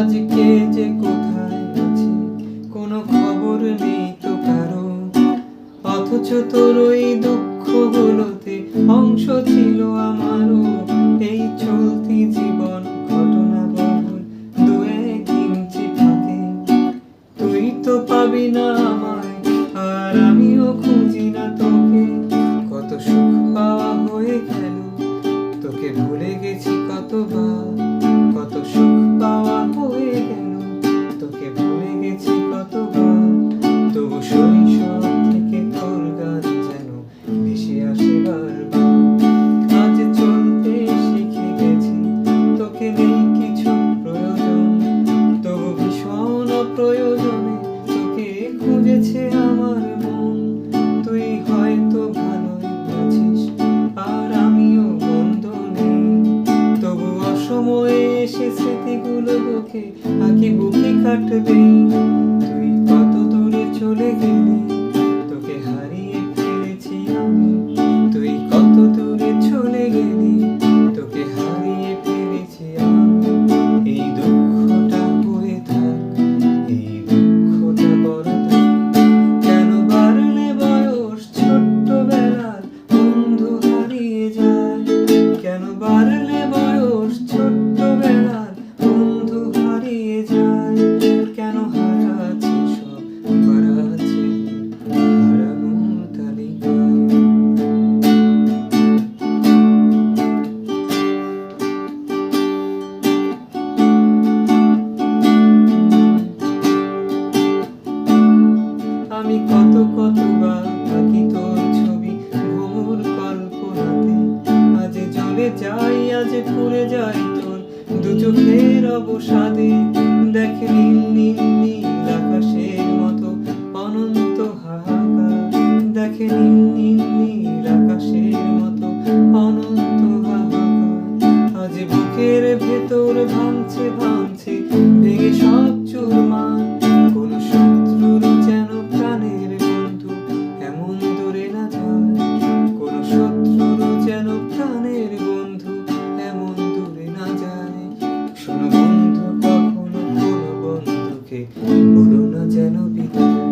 আজকে যে কোথায় কোনো খবর নেই তো কারও। অথচ তোর ওই অংশ ছিল আমারও। এই চলতি জীবন ঘটনা বহুল দু ফাঁকে। তুই তো পাবি না আমায়, আর আমিও খুঁজি না তোকে। কত সুখ পাওয়া হয়ে গেল, তোকে ভুলে গেছি কতবার। স্মৃতিগুলো বুকে আঁকি বুকে কাটবে। তুই কত দূরে চলে গেলি? জ্বলে যাই আজ পুড়ে যাই তোর। দু চোখের অবসাদে দেখে নীল নীল নীল আকাশের মতো অনন্ত হাহাকার। দেখে নীল নীল নীল আকাশের মতো অনন্ত বলো না যেন বিদায়।